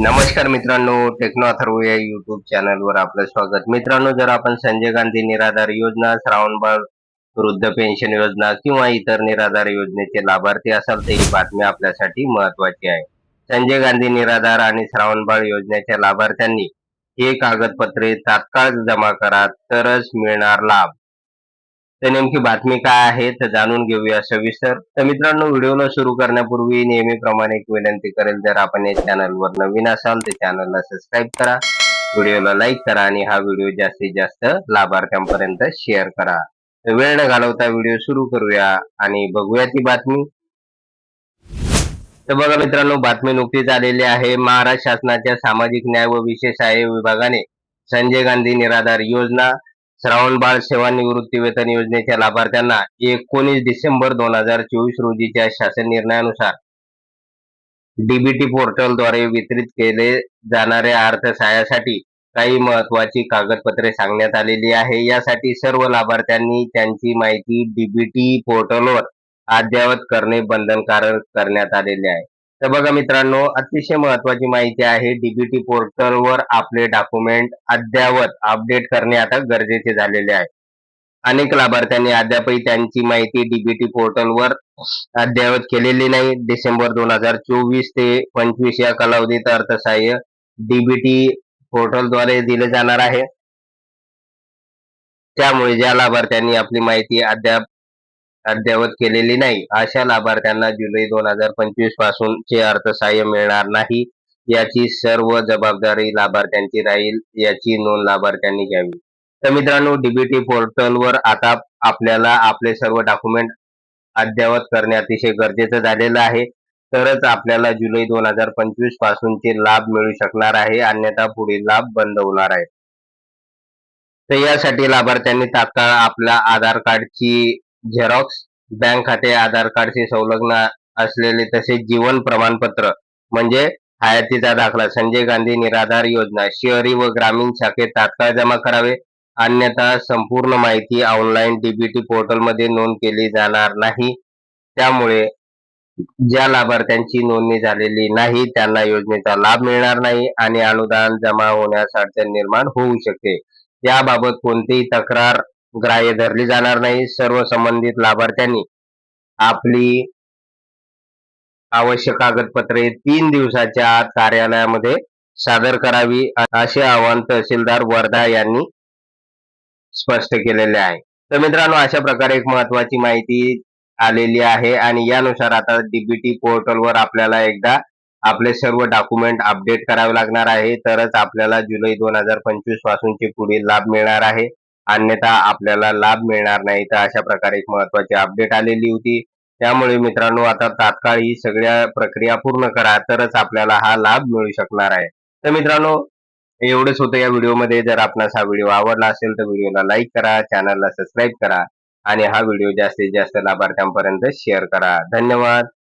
नमस्कार मित्रांनो टेक्नो अथर्व या युट्यूब चॅनलवर आपलं स्वागत. मित्रांनो जर आपण संजय गांधी निराधार योजना श्रावणबाळ वृद्ध पेन्शन योजना किंवा इतर निराधार योजनेचे लाभार्थी असाल तर ही बातमी आपल्यासाठी महत्वाची आहे. संजय गांधी निराधार आणि श्रावणबाळ योजनेच्या लाभार्थ्यांनी हे कागदपत्रे तात्काळ जमा करा तरच मिळणार लाभ. तर नेमकी बातमी काय आहे तर जाणून घेऊया सविस्तर. तर मित्रांनो व्हिडिओला सुरू करण्यापूर्वी नेहमीप्रमाणे एक विनंती करेल जर आपण या चॅनलवर नवीन असाल तर चॅनलला सबस्क्राईब करा. व्हिडिओला लाईक करा आणि हा व्हिडिओ जास्तीत जास्त लाभार्थ्यांपर्यंत शेअर करा. तर वेळ न घालवता व्हिडिओ सुरू करूया आणि बघूया ती बातमी. तर बघा मित्रांनो बातमी नुकतीच आलेली आहे. महाराष्ट्र शासनाच्या सामाजिक न्याय व विशेष आय विभागाने संजय गांधी निराधार योजना श्रावण बाळ सेवानिवृत्ती वेतन योजनेच्या लाभार्थ्यांना एकोणीस डिसेंबर दोन हजार चोवीस रोजीच्या शासन निर्णयानुसार डीबीटी पोर्टलद्वारे वितरित केले जाणाऱ्या अर्थसहाय्यासाठी काही महत्वाची कागदपत्रे सांगण्यात आलेली आहे. यासाठी सर्व लाभार्थ्यांनी त्यांची माहिती डीबीटी पोर्टलवर अद्ययावत करणे बंधनकारक करण्यात आलेले आहे. तर बघा मित्रांनो अतिशय महत्वाची माहिती आहे डीबीटी पोर्टलवर आपले डॉक्युमेंट अद्ययावत अपडेट करणे आता गरजेचे झालेले आहे. अनेक लाभार्थ्यांनी अद्यापही त्यांची माहिती डीबीटी पोर्टलवर अद्ययावत केलेली नाही. डिसेंबर दोन हजार चोवीस ते पंचवीस या कालावधीत अर्थसहाय्य डीबीटी पोर्टलद्वारे दिले जाणार आहे. त्यामुळे ज्या लाभार्थ्यांनी आपली माहिती अद्याप अद्ययावत केलेली नाही. अशा लाभार्थ्यांना जुलै दोन हजार पंचवीस पासूनचे अर्थसहाय्य मिळणार नाही. याची सर्व जबाबदारी लाभार्थ्यांची राहील याची नोंद लाभार्थ्यांनी घ्यावी. तर मित्रांनो डीबीटी पोर्टलवर आता आपल्याला आपले सर्व डॉक्युमेंट अद्ययावत करणे अतिशय गरजेचं झालेलं आहे. तरच आपल्याला जुलै दोन हजार पंचवीस पासूनचे लाभ मिळू शकणार आहे. अन्यथा पुढील लाभ बंद होणार आहे. तर यासाठी लाभार्थ्यांनी तात्काळ आपल्या आधार कार्डची झेरॉक्स बँक खाते आधार कार्डशी संलग्न असलेले तसेच जीवन प्रमाणपत्र म्हणजे हयातीचा दाखला संजय गांधी निराधार योजना शहरी व ग्रामीण शाखेत तात्काळ जमा करावे अन्यथा संपूर्ण माहिती ऑनलाईन डीबीटी पोर्टलमध्ये नोंद केली जाणार नाही. त्यामुळे ज्या लाभार्थ्यांची नोंदणी झालेली नाही त्यांना योजनेचा लाभ मिळणार नाही आणि अनुदान जमा होण्यास अडचण निर्माण होऊ शकते याबाबत कोणतीही तक्रार ग्राह्य धरली जाणार नाही. सर्व संबंधित लाभार्थ्यांनी आपली आवश्यक कागदपत्रे तीन दिवसाच्या आत कार्यालयामध्ये सादर करावी असे आवाहन तहसीलदार वर्धा यांनी स्पष्ट केलेले आहे. तर मित्रांनो अशा प्रकारे एक महत्वाची माहिती आलेली आहे आणि यानुसार आता डीबीटी पोर्टलवर आपल्याला एकदा आपले सर्व डॉक्युमेंट अपडेट करावे लागणार आहे. तरच आपल्याला जुलै दोन हजार पंचवीस पासूनचे पुढील लाभ मिळणार आहे. अन्यथा आपल्याला लाभ मिळणार नाही. तर अशा प्रकारे एक महत्वाची अपडेट आलेली होती. त्यामुळे मित्रांनो आता तात्काळ ही सगळ्या प्रक्रिया पूर्ण करा तरच आपल्याला हा लाभ मिळू शकणार आहे. तर मित्रांनो एवढंच होतं या व्हिडिओमध्ये. जर आपणास हा व्हिडिओ आवडला असेल तर व्हिडिओला लाईक करा चॅनलला सबस्क्राईब करा आणि हा व्हिडिओ जास्तीत जास्त लाभार्थ्यांपर्यंत शेअर करा. धन्यवाद.